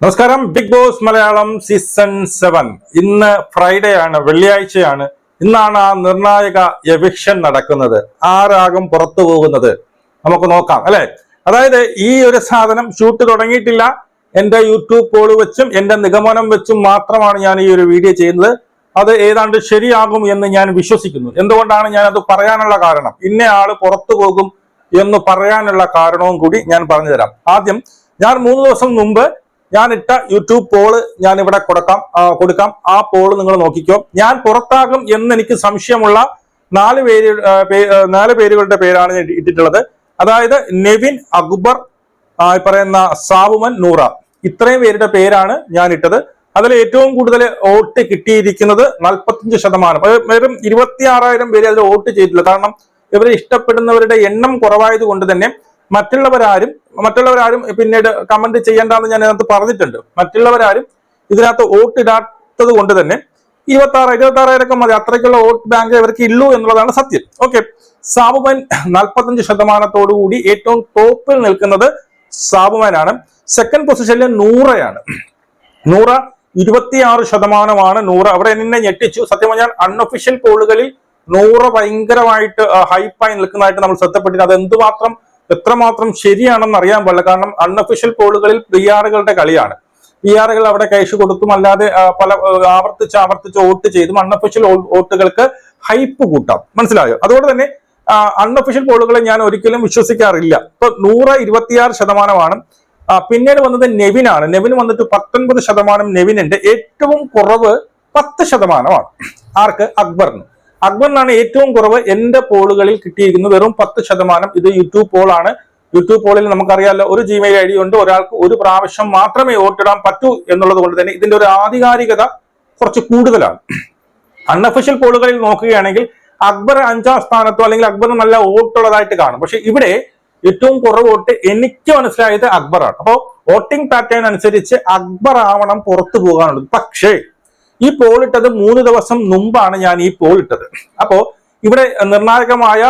നമസ്കാരം. Bigg Boss Malayalam season seven. ഇന്ന് Friday ആണ് വെള്ളിയാഴ്ചയാണ്. ഇന്നാണ് ആ നിർണായക എവിക്ഷൻ നടക്കുന്നത്. ആരാകും പുറത്തു പോകുന്നത്? നമുക്ക് നോക്കാം അല്ലെ? അതായത് ഈ ഒരു സാധനം ഷൂട്ട് തുടങ്ങിയിട്ടില്ല. എന്റെ യൂട്യൂബ് പോൾ വെച്ചും എന്റെ നിഗമനം വെച്ചും മാത്രമാണ് ഞാൻ ഈ ഒരു വീഡിയോ ചെയ്യുന്നത്. അത് ഏതാണ്ട് ശരിയാകും എന്ന് ഞാൻ വിശ്വസിക്കുന്നു. എന്തുകൊണ്ടാണ് ഞാൻ അത് പറയാനുള്ള കാരണം? ഇന്ന ആൾ പുറത്തു പോകും എന്ന് പറയാനുള്ള കാരണവും കൂടി ഞാൻ പറഞ്ഞുതരാം. ആദ്യം ഞാൻ മൂന്ന് ദിവസം മുമ്പ് ഞാൻ ഇട്ട യൂട്യൂബ് പോൾ ഞാൻ ഇവിടെ കൊടുക്കാം കൊടുക്കാം. ആ പോൾ നിങ്ങൾ നോക്കിക്കോ. ഞാൻ പുറത്താകും എന്ന് എനിക്ക് സംശയമുള്ള നാല് പേര് നാല് പേരുകളുടെ പേരാണ് ഞാൻ ഇട്ടിട്ടുള്ളത്. അതായത് നെവിൻ അക്ബർ പറയുന്ന സാബുമൻ നൂറ. ഇത്രയും പേരുടെ പേരാണ് ഞാൻ ഇട്ടത് അതിൽ ഏറ്റവും കൂടുതൽ വോട്ട് കിട്ടിയിരിക്കുന്നത് നാൽപ്പത്തിയഞ്ച് ശതമാനം. വെറും ഇരുപത്തി ആറായിരം പേര് അതിൽ വോട്ട് ചെയ്തിട്ടില്ല കാരണം ഇവരെ ഇഷ്ടപ്പെടുന്നവരുടെ എണ്ണം കുറവായത് കൊണ്ട് തന്നെ മറ്റുള്ളവരാരും മറ്റുള്ളവരാരും പിന്നീട് കമന്റ് ചെയ്യേണ്ടെന്ന് ഞാൻ അതിനകത്ത് പറഞ്ഞിട്ടുണ്ട്. മറ്റുള്ളവരാരും ഇതിനകത്ത് വോട്ട് ഇടാത്തത് കൊണ്ട് തന്നെ ഇരുപത്തി ആറ് ഇരുപത്തി ആറായിരൊക്കെ മതി. അത്രയ്ക്കുള്ള വോട്ട് ബാങ്ക് ഇവർക്ക് ഇല്ലു എന്നുള്ളതാണ് സത്യം. ഓക്കെ സാബുമൻ നാൽപ്പത്തഞ്ച് ശതമാനത്തോടു കൂടി ഏറ്റവും ടോപ്പിൽ നിൽക്കുന്നത് സാബുമാനാണ്. സെക്കൻഡ് പൊസിഷനിൽ നൂറയാണ്. നൂറ ഇരുപത്തിയാറ് ശതമാനമാണ് നൂറ. അവിടെ എന്നെ ഞെട്ടിച്ചു. സത്യം പറഞ്ഞാൽ അൺഒഫീഷ്യൽ കോളുകളിൽ നൂറ് ഭയങ്കരമായിട്ട് ഹൈപ്പായി നിൽക്കുന്നതായിട്ട് നമ്മൾ ശ്രദ്ധപ്പെട്ടിരുന്നു അത് എന്തുമാത്രം എത്രമാത്രം ശരിയാണെന്ന് അറിയാൻ പാടില്ല. കാരണം അൺഒഫീഷ്യൽ പോളുകളിൽ പി ആറുകളുടെ കളിയാണ്. പി ആറുകൾ അവിടെ കൈശ് കൊടുത്തും അല്ലാതെ പല ആവർത്തിച്ച് ആവർത്തിച്ച് വോട്ട് ചെയ്തും അൺഒഫീഷ്യൽ വോട്ടുകൾക്ക് ഹൈപ്പ് കൂട്ടാം. മനസ്സിലായോ? അതുകൊണ്ട് തന്നെ അൺഒഫീഷ്യൽ പോളുകളെ ഞാൻ ഒരിക്കലും വിശ്വസിക്കാറില്ല. ഇപ്പൊ നൂറ് ഇരുപത്തിയാറ് ശതമാനമാണ്. പിന്നീട് വന്നത് നെവിനാണ്. നെവിൻ വന്നിട്ട് പത്തൊൻപത് ശതമാനം നെവിനുണ്ട്. ഏറ്റവും കുറവ് പത്ത് ശതമാനമാണ്. ആർക്ക്? അക്ബറിന്. അക്ബറിനാണ് ഏറ്റവും കുറവ് എന്റെ പോളുകളിൽ കിട്ടിയിരിക്കുന്നത്. വെറും പത്ത് ശതമാനം ഇത് യൂട്യൂബ് പോളാണ്. യൂട്യൂബ് പോളിൽ നമുക്കറിയാമല്ലോ ഒരു ജിമെയിൽ ഐ ഡി ഉണ്ട് ഒരാൾക്ക് ഒരു പ്രാവശ്യം മാത്രമേ വോട്ടിടാൻ പറ്റൂ എന്നുള്ളത് കൊണ്ട് തന്നെ ഇതിന്റെ ഒരു ആധികാരികത കുറച്ച് കൂടുതലാണ്. അൺഅഫീഷ്യൽ പോളുകളിൽ നോക്കുകയാണെങ്കിൽ അക്ബർ അഞ്ചാം സ്ഥാനത്തോ അല്ലെങ്കിൽ അക്ബർ നല്ല വോട്ടുള്ളതായിട്ട് കാണും. പക്ഷെ ഇവിടെ ഏറ്റവും കുറവ് വോട്ട് എനിക്ക് മനസ്സിലായത് അക്ബറാണ്. അപ്പോ വോട്ടിംഗ് പാറ്റേൺ അനുസരിച്ച് അക്ബർ ആവണം പുറത്തു പോകാനുള്ളത്. പക്ഷേ ഈ പോൾ ഇട്ടത് മൂന്ന് ദിവസം മുമ്പാണ് ഞാൻ ഈ പോൾ ഇട്ടത്. അപ്പോ ഇവിടെ നിർണായകമായ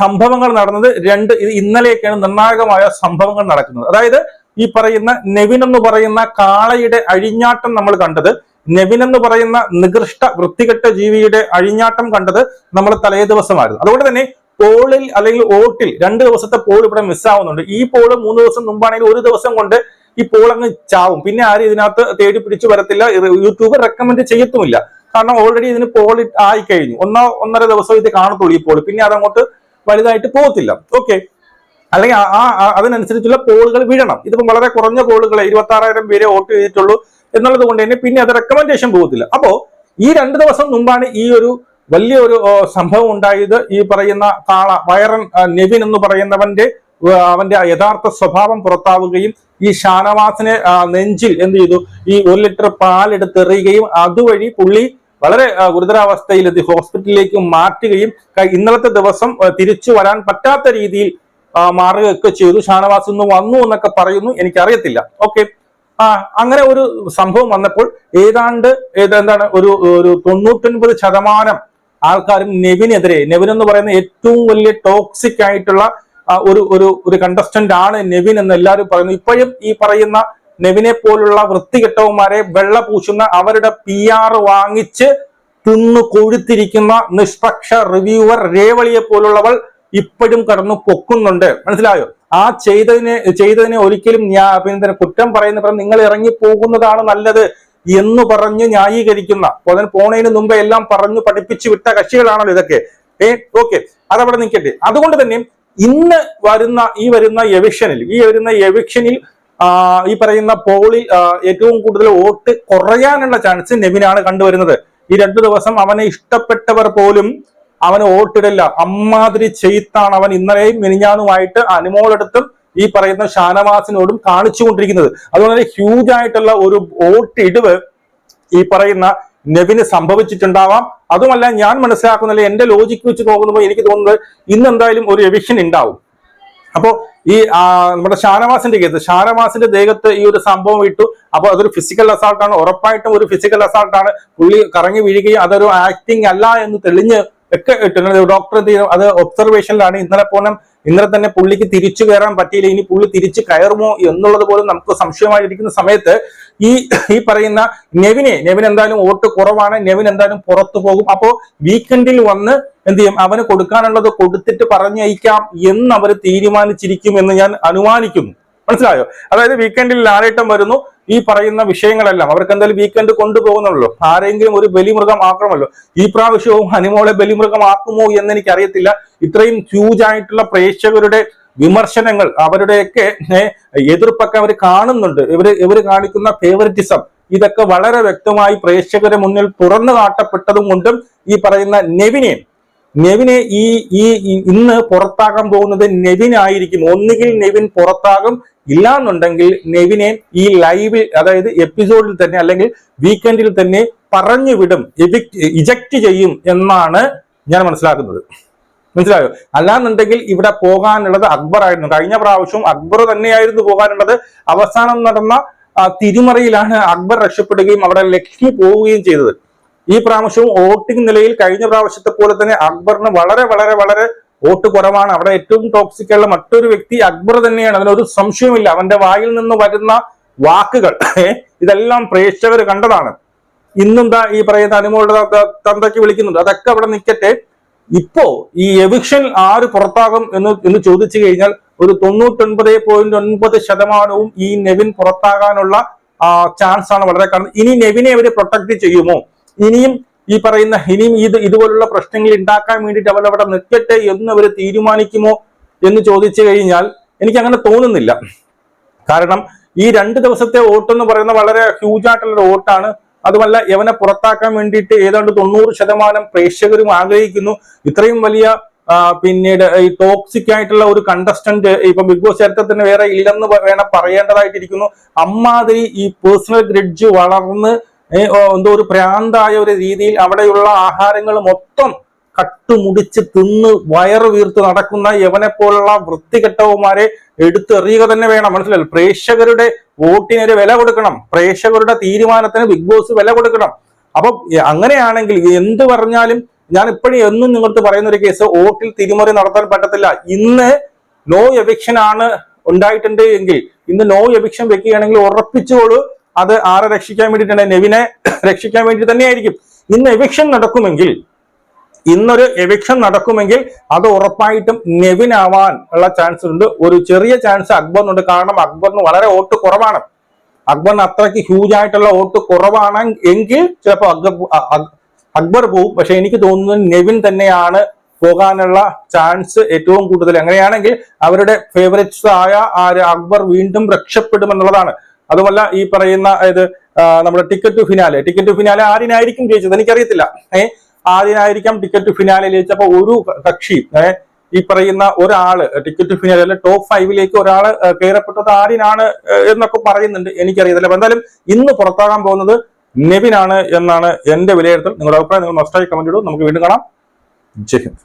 സംഭവങ്ങൾ നടന്നത് രണ്ട് ഇന്നലെയൊക്കെയാണ് നിർണായകമായ സംഭവങ്ങൾ നടക്കുന്നത്. അതായത് ഈ പറയുന്ന നെവിൻ എന്ന് പറയുന്ന കാളയുടെ അഴിഞ്ഞാട്ടം നമ്മൾ കണ്ടത്. നെവിൻ എന്ന് പറയുന്ന നികൃഷ്ട വൃത്തികെട്ട ജീവിയുടെ അഴിഞ്ഞാട്ടം കണ്ടത് നമ്മൾ തലേ ദിവസമായിരുന്നു. അതുകൊണ്ട് തന്നെ പോളിൽ അല്ലെങ്കിൽ ഓട്ടിൽ രണ്ട് ദിവസത്തെ പോൾ ഇവിടെ മിസ്സാവുന്നുണ്ട് ഈ പോൾ മൂന്ന് ദിവസം മുമ്പാണെങ്കിൽ ഒരു ദിവസം കൊണ്ട് ഈ പോൾ അങ്ങ് ചാവും. പിന്നെ ആരും ഇതിനകത്ത് തേടി പിടിച്ചു വരത്തില്ല. യൂട്യൂബ് റെക്കമെൻഡ് ചെയ്യത്തുമില്ല. കാരണം ഓൾറെഡി ഇതിന് പോൾ ആയി കഴിഞ്ഞു. ഒന്നോ ഒന്നര ദിവസം ഇത് കാണത്തുള്ളൂ ഈ പോൾ പിന്നെ അതങ്ങോട്ട് വലുതായിട്ട് പോകത്തില്ല. ഓക്കെ അല്ലെങ്കിൽ ആ- അതിനനുസരിച്ചുള്ള പോളുകൾ വീഴണം ഇതിപ്പം വളരെ കുറഞ്ഞ പോളുകൾ ഇരുപത്തി ആറായിരം പേരെ വോട്ട് ചെയ്തിട്ടുള്ളൂ എന്നുള്ളത് കൊണ്ട് തന്നെ പിന്നെ അത് റെക്കമെൻഡേഷൻ പോകത്തില്ല. അപ്പോൾ ഈ രണ്ട് ദിവസം മുമ്പാണ് ഈ ഒരു വലിയൊരു സംഭവം ഉണ്ടായത്. ഈ പറയുന്ന കാള വയറൻ നെവിൻ എന്ന് പറയുന്നവന്റെ അവന്റെ യഥാർത്ഥ സ്വഭാവം പുറത്താവുകയും ഈ ഷാനവാസിനെ നെഞ്ചിൽ എന്ത് ചെയ്തു? ഈ ഒരു ലിറ്റർ പാൽ എടുത്തെറിയുകയും അതുവഴി പുള്ളി വളരെ ഗുരുതരാവസ്ഥയിൽ എത്തി ഹോസ്പിറ്റലിലേക്ക് മാറ്റുകയും ഇന്നലത്തെ ദിവസം തിരിച്ചു വരാൻ പറ്റാത്ത രീതിയിൽ മാറുകയൊക്കെ ചെയ്തു. ഷാനവാസ് ഇന്ന് വന്നു എന്നൊക്കെ പറയുന്നു. എനിക്കറിയത്തില്ല. ഓക്കെ. ആ അങ്ങനെ ഒരു സംഭവം വന്നപ്പോൾ ഏതാണ്ട് ഏതെന്താണ് ഒരു ഒരു തൊണ്ണൂറ്റൊൻപത് ശതമാനം ആൾക്കാരും നെവിനെതിരെ നെവിൻ എന്ന് പറയുന്ന ഏറ്റവും വലിയ ടോക്സിക് ആയിട്ടുള്ള ഒരു ഒരു ഒരു കണ്ടസ്റ്റന്റ് ആണ് നെവിൻ എന്ന് എല്ലാവരും പറയുന്നു. ഇപ്പോഴും ഈ പറയുന്ന നെവിനെ പോലുള്ള വൃത്തികെട്ടവന്മാരെ വെള്ള പൂശുന്ന അവരുടെ പി ആർ വാങ്ങിച്ച് തിന്നു കൊഴുത്തിരിക്കുന്ന നിഷ്പക്ഷ റിവ്യൂവർ രേവളിയെ പോലുള്ളവൾ ഇപ്പോഴും കടന്നു പൊക്കുന്നുണ്ട്. മനസ്സിലായോ? ആ ചെയ്തതിനെ ചെയ്തതിനെ ഒരിക്കലും ഞാൻ പിന്നെ കുറ്റം പറയുന്ന നിങ്ങൾ ഇറങ്ങി പോകുന്നതാണ് നല്ലത് എന്ന് പറഞ്ഞ് ന്യായീകരിക്കുന്ന അതിന് പോണതിന് മുമ്പ് എല്ലാം പറഞ്ഞു പഠിപ്പിച്ചു വിട്ട കക്ഷികളാണല്ലോ ഇതൊക്കെ. ഏ ഓക്കെ. അതവിടെ നിൽക്കട്ടെ. അതുകൊണ്ട് തന്നെ ഇന്ന് വരുന്ന ഈ വരുന്ന എവിക്ഷനിൽ ഈ വരുന്ന എവിക്ഷനിൽ ഈ പറയുന്ന പോളിൽ ഏറ്റവും കൂടുതൽ വോട്ട് കുറയാനുള്ള ചാൻസ് നെവിനാണ് കണ്ടുവരുന്നത്? ഈ രണ്ടു ദിവസം അവനെ ഇഷ്ടപ്പെട്ടവർ പോലും അവന് വോട്ടിടില്ല. അമ്മാതിരി ചെയ്ത്താണ് അവൻ ഇന്നലെയും മിനിഞ്ഞാനുമായിട്ട് അനുമോളെടുത്തും ഈ പറയുന്ന ഷാനവാസിനോടും കാണിച്ചുകൊണ്ടിരിക്കുന്നത്. അതുകൊണ്ട് തന്നെ ഹ്യൂജ് ആയിട്ടുള്ള ഒരു വോട്ട് ഇടിവ് ഈ പറയുന്ന നെവിന് സംഭവിച്ചിട്ടുണ്ടാവാം. അതുമല്ല ഞാൻ മനസ്സിലാക്കുന്നില്ല എന്റെ ലോജിക്ക് വെച്ച് നോക്കുമ്പോൾ എനിക്ക് തോന്നുന്നത് ഇന്ന് എന്തായാലും ഒരു എവിഷൻ ഉണ്ടാവും അപ്പോൾ ഈ നമ്മുടെ ഷാനവാസിന്റെ കേസ് ഷാനവാസിന്റെ ദേഹത്ത് ഈ ഒരു സംഭവം ഇട്ടു. അപ്പോൾ അതൊരു ഫിസിക്കൽ അസാൾട്ടാണ് ഉറപ്പായിട്ടും ഒരു ഫിസിക്കൽ അസാൾട്ടാണ് പുള്ളി കറങ്ങി വീഴുകയും അതൊരു ആക്ടിങ് അല്ല എന്ന് തെളിഞ്ഞ് ഒക്കെ ഇട്ടുണ്ട് ഡോക്ടർ അത് ഒബ്സർവേഷനിലാണ് ഇന്നലെ പോലും ഇന്നലെ തന്നെ പുള്ളിക്ക് തിരിച്ചു കയറാൻ പറ്റിയില്ല. ഇനി പുള്ളി തിരിച്ചു കയറുമോ എന്നുള്ളത് പോലും നമുക്ക് സംശയമായിരിക്കുന്ന സമയത്ത് ഈ ഈ പറയുന്ന നെവിനെ നെവിൻ എന്തായാലും വോട്ട് കുറവാണ് നെവിൻ എന്തായാലും പുറത്തു പോകും. അപ്പോ വീക്കെൻഡിൽ വന്ന് എന്ത് ചെയ്യും? അവന് കൊടുക്കാനുള്ളത് കൊടുത്തിട്ട് പറഞ്ഞയക്കാം എന്ന് അവർ തീരുമാനിച്ചിരിക്കും എന്ന് ഞാൻ അനുമാനിക്കുന്നു. മനസ്സിലായോ? അതായത് വീക്കെൻഡിൽ ലാലേട്ടം വരുന്നു. ഈ പറയുന്ന വിഷയങ്ങളെല്ലാം അവർക്ക് എന്തായാലും വീക്കെൻഡ് കൊണ്ടുപോകുന്നുള്ളൂ ആരെങ്കിലും ഒരു ബലിമൃഗം ആക്കണമല്ലോ ഈ പ്രാവശ്യവും ഹനിമോളെ ബലിമൃഗമാക്കുമോ എന്ന് എനിക്ക് അറിയത്തില്ല ഇത്രയും ഹ്യൂജ് ആയിട്ടുള്ള പ്രേക്ഷകരുടെ വിമർശനങ്ങൾ അവരുടെയൊക്കെ എതിർപ്പൊക്കെ അവർ കാണുന്നുണ്ട്. ഇവർ ഇവർ കാണിക്കുന്ന ഫേവറിറ്റിസം ഇതൊക്കെ വളരെ വ്യക്തമായി പ്രേക്ഷകരെ മുന്നിൽ തുറന്നു കാട്ടപ്പെട്ടതും കൊണ്ടും ഈ പറയുന്ന നെവിനെ നെവിനെ ഈ ഈ ഈ- ഇന്ന് പുറത്താകാൻ പോകുന്നത് നെവിൻ ആയിരിക്കും. ഒന്നുകിൽ നെവിൻ പുറത്താകും. ഇല്ലാന്നുണ്ടെങ്കിൽ നെവിനെ ഈ ലൈവിൽ അതായത് എപ്പിസോഡിൽ തന്നെ അല്ലെങ്കിൽ വീക്കെൻഡിൽ തന്നെ പറഞ്ഞു വിടും ഇജക്ട് ചെയ്യും എന്നാണ് ഞാൻ മനസ്സിലാക്കുന്നത്. മനസ്സിലായോ? അല്ലാന്നുണ്ടെങ്കിൽ ഇവിടെ പോകാനുള്ളത് അക്ബർ ആയിരുന്നു. കഴിഞ്ഞ പ്രാവശ്യം അക്ബർ തന്നെയായിരുന്നു പോകാനുള്ളത്. അവസാനം നടന്ന തിരുമറിയിലാണ് അക്ബർ രക്ഷപ്പെടുകയും അവിടെ ലക്ഷ്മി പോവുകയും ചെയ്തത്. ഈ പ്രാവശ്യവും വോട്ടിംഗ് നിലയിൽ കഴിഞ്ഞ പ്രാവശ്യത്തെ പോലെ തന്നെ അക്ബറിന് വളരെ വളരെ വളരെ വോട്ട് കുറവാണ്. അവിടെ ഏറ്റവും ടോക്സിക് മറ്റൊരു വ്യക്തി അക്ബർ തന്നെയാണ്. അതിനൊരു സംശയമില്ല അവന്റെ വായിൽ നിന്ന് വരുന്ന വാക്കുകൾ ഇതെല്ലാം പ്രേക്ഷകർ കണ്ടതാണ്. ഇന്നെന്താ ഈ പറയുന്ന അനുമോളുടെ തന്തയ്ക്ക് വിളിക്കുന്നുണ്ട് അതൊക്കെ അവിടെ നിൽക്കട്ടെ. ഇപ്പോ ഈ എവിക്ഷൻ ആര് പുറത്താകും എന്ന് എന്ന് ചോദിച്ചു കഴിഞ്ഞാൽ ഒരു തൊണ്ണൂറ്റൊൻപത് പോയിന്റ് ഒൻപത് ശതമാനവും ഈ നെവിൻ പുറത്താകാനുള്ള ചാൻസ് ആണ് വളരെ കാരണം. ഇനി നെവിനെ അവർ പ്രൊട്ടക്ട് ചെയ്യുമോ? ഇനിയും ഈ പറയുന്ന ഇനിയും ഇത് ഇതുപോലുള്ള പ്രശ്നങ്ങൾ ഉണ്ടാക്കാൻ വേണ്ടിയിട്ട് അവരവിടെ നിൽക്കട്ടെ എന്ന് അവർ തീരുമാനിക്കുമോ എന്ന് ചോദിച്ചു കഴിഞ്ഞാൽ എനിക്ക് അങ്ങനെ തോന്നുന്നില്ല. കാരണം ഈ രണ്ട് ദിവസത്തെ വോട്ട് എന്ന് പറയുന്ന വളരെ ഹ്യൂജ് ആയിട്ടുള്ള വോട്ടാണ് അതുമല്ല യവനെ പുറത്താക്കാൻ വേണ്ടിയിട്ട് ഏതാണ്ട് തൊണ്ണൂറ് ശതമാനം പ്രേക്ഷകരും ആഗ്രഹിക്കുന്നു. ഇത്രയും വലിയ പിന്നീട് ഈ ടോക്സിക് ആയിട്ടുള്ള ഒരു കണ്ടസ്റ്റന്റ് ഇപ്പൊ ബിഗ് ബോസ് ചരിത്രത്തിന് വേറെ ഇല്ലെന്ന് വേണം പറയേണ്ടതായിട്ടിരിക്കുന്നു. അമ്മാതിരി ഈ പേഴ്സണൽ ഗ്രിഡ്ജ് വളർന്ന് എന്തോ ഒരു ഭ്രാന്തായ ഒരു രീതിയിൽ അവിടെയുള്ള ആഹാരങ്ങൾ മൊത്തം കട്ടുമുടിച്ച് തിന്ന് വയറ് വീർത്ത് നടക്കുന്ന യവനെ പോലുള്ള വൃത്തികെട്ടവന്മാരെ എടുത്തെറിയുക തന്നെ വേണം. മനസ്സിലായി? പ്രേക്ഷകരുടെ വോട്ടിനൊരു വില കൊടുക്കണം. പ്രേക്ഷകരുടെ തീരുമാനത്തിന് ബിഗ് ബോസ് വില കൊടുക്കണം. അപ്പൊ അങ്ങനെയാണെങ്കിൽ എന്ത് പറഞ്ഞാലും ഞാൻ ഇപ്പോഴും എന്നും നിങ്ങൾക്ക് പറയുന്ന ഒരു കേസ് വോട്ടിൽ തിരിമറി നടത്താൻ പറ്റത്തില്ല. ഇന്ന് നോ എവിക്ഷൻ ആണ് ഉണ്ടായിട്ടുണ്ട് എങ്കിൽ ഇന്ന് നോ എവിക്ഷൻ വെക്കുകയാണെങ്കിൽ ഉറപ്പിച്ചോളൂ. അത് ആരെ രക്ഷിക്കാൻ വേണ്ടിയിട്ടുണ്ട് നെവിനെ രക്ഷിക്കാൻ വേണ്ടി തന്നെയായിരിക്കും. ഇന്ന് എവിക്ഷൻ നടക്കുമെങ്കിൽ ഇന്നൊരു എവിക്ഷൻ നടക്കുമെങ്കിൽ അത് ഉറപ്പായിട്ടും നെവിൻ ആവാൻ ഉള്ള ചാൻസ് ഉണ്ട്. ഒരു ചെറിയ ചാൻസ് അക്ബറിനുണ്ട്. കാരണം അക്ബറിന് വളരെ വോട്ട് കുറവാണ്. അക്ബറിന് അത്രയ്ക്ക് ഹ്യൂജ് ആയിട്ടുള്ള വോട്ട് കുറവാണ് എങ്കിൽ ചിലപ്പോൾ അക്ബർ അക്ബർ പോവും. പക്ഷെ എനിക്ക് തോന്നുന്നത് നെവിൻ തന്നെയാണ് പോകാനുള്ള ചാൻസ് ഏറ്റവും കൂടുതൽ. അങ്ങനെയാണെങ്കിൽ അവരുടെ ഫേവറേറ്റ്സ് ആയ ആര് അക്ബർ വീണ്ടും രക്ഷപ്പെടുമെന്നുള്ളതാണ്. അതുമല്ല ഈ പറയുന്ന അതായത് നമ്മുടെ ticket to finale ticket to finale ആരിനായിരിക്കും ജയിച്ചത്? എനിക്കറിയത്തില്ല. ഏ? ആരിനായിരിക്കാം ടിക്കറ്റ് ഫിനാലെ ജയിച്ചപ്പോ ഒരു കക്ഷി ഈ പറയുന്ന ഒരാൾ ടിക്കറ്റ് ഫിനാലെ അല്ലെ ടോപ്പ് ഫൈവിലേക്ക് ഒരാൾ ഏ, കയറപ്പെട്ടത് ആരിനാണ് എന്നൊക്കെ പറയുന്നുണ്ട്. എനിക്കറിയത്തില്ല. അപ്പൊ എന്തായാലും ഇന്ന് പുറത്താകാൻ പോകുന്നത് നെവിനാണ് എന്നാണ് എന്റെ വിലയിരുത്തൽ. നിങ്ങളുടെ അഭിപ്രായം നിങ്ങൾ മസ്റ്റായി കമന്റ് ഇടും. നമുക്ക് വീണ്ടും കാണാം. ജയ് ഹിന്ദ്.